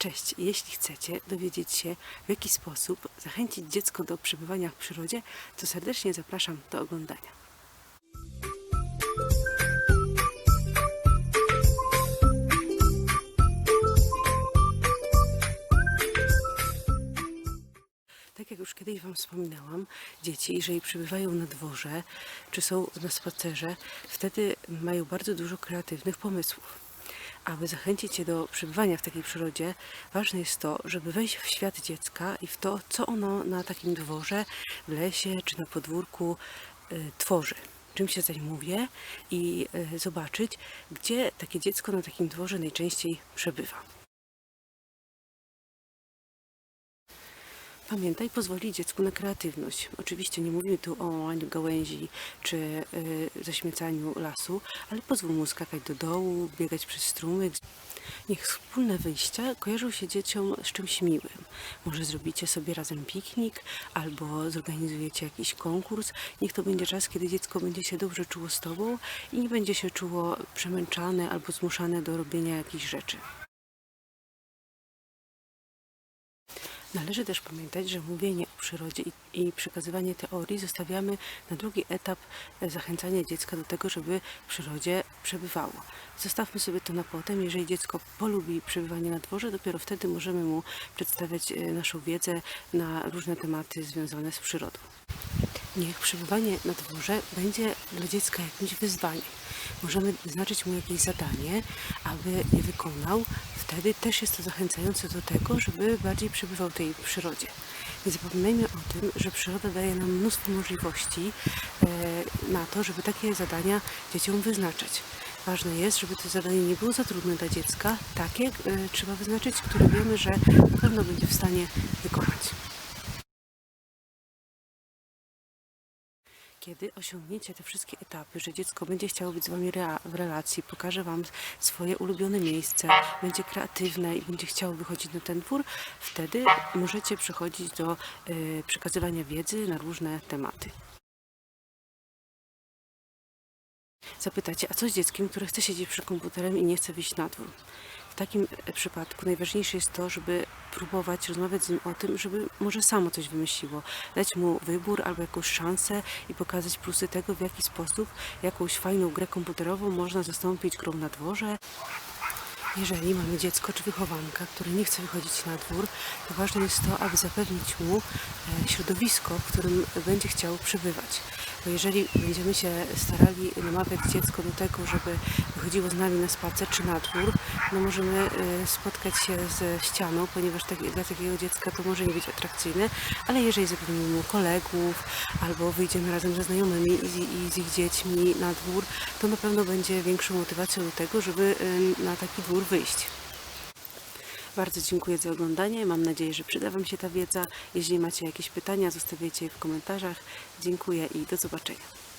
Cześć! Jeśli chcecie dowiedzieć się, w jaki sposób zachęcić dziecko do przebywania w przyrodzie, to serdecznie zapraszam do oglądania. Tak jak już kiedyś Wam wspominałam, dzieci, jeżeli przebywają na dworze czy są na spacerze, wtedy mają bardzo dużo kreatywnych pomysłów. Aby zachęcić je do przebywania w takiej przyrodzie, ważne jest to, żeby wejść w świat dziecka i w to, co ono na takim dworze, w lesie czy na podwórku y, tworzy. Czym się zajmuje i y, zobaczyć, gdzie takie dziecko na takim dworze najczęściej przebywa. Pamiętaj, pozwoli dziecku na kreatywność. Oczywiście nie mówimy tu o łamaniu gałęzi czy y, zaśmiecaniu lasu, ale pozwól mu skakać do dołu, biegać przez strumyk. Niech wspólne wyjścia kojarzą się dzieciom z czymś miłym. Może zrobicie sobie razem piknik albo zorganizujecie jakiś konkurs. Niech to będzie czas, kiedy dziecko będzie się dobrze czuło z Tobą i nie będzie się czuło przemęczane albo zmuszane do robienia jakichś rzeczy. Należy też pamiętać, że mówienie o przyrodzie i, przekazywanie teorii zostawiamy na drugi etap e, zachęcania dziecka do tego, żeby w przyrodzie przebywało. Zostawmy sobie to na potem. Jeżeli dziecko polubi przebywanie na dworze, dopiero wtedy możemy mu przedstawiać e, naszą wiedzę na różne tematy związane z przyrodą. Niech przebywanie na dworze będzie dla dziecka jakimś wyzwaniem. Możemy wyznaczyć mu jakieś zadanie, aby je wykonał. Wtedy też jest to zachęcające do tego, żeby bardziej przebywał w tej przyrodzie. Nie zapominajmy o tym, że przyroda daje nam mnóstwo możliwości e, na to, żeby takie zadania dzieciom wyznaczać. Ważne jest, żeby to zadanie nie było za trudne dla dziecka, takie trzeba wyznaczyć, które wiemy, że na pewno będzie w stanie wykonać. Kiedy osiągniecie te wszystkie etapy, że dziecko będzie chciało być z Wami w relacji, pokaże Wam swoje ulubione miejsce, będzie kreatywne i będzie chciało wychodzić na ten dwór, wtedy możecie przechodzić do y, przekazywania wiedzy na różne tematy. Zapytacie, a co z dzieckiem, które chce siedzieć przy komputerem i nie chce wyjść na dwór? W takim e, przypadku najważniejsze jest to, żeby próbować rozmawiać z nim o tym, żeby może samo coś wymyśliło. Dać mu wybór albo jakąś szansę i pokazać plusy tego, w jaki sposób jakąś fajną grę komputerową można zastąpić grą na dworze. Jeżeli mamy dziecko czy wychowanka, które nie chce wychodzić na dwór, to ważne jest to, aby zapewnić mu e, środowisko, w którym będzie chciał przebywać. Bo jeżeli będziemy się starali namawiać dziecko do tego, żeby wychodziło z nami na spacer czy na dwór, no możemy e, spotkać się ze ścianą, ponieważ tak, dla takiego dziecka to może nie być atrakcyjne, ale jeżeli zapewnimy mu kolegów albo wyjdziemy razem ze znajomymi i z, i z ich dziećmi na dwór, to na pewno będzie większą motywacją do tego, żeby e, na taki dwór wyjść. Bardzo dziękuję za oglądanie. Mam nadzieję, że przyda Wam się ta wiedza. Jeżeli macie jakieś pytania, zostawiajcie je w komentarzach. Dziękuję i do zobaczenia.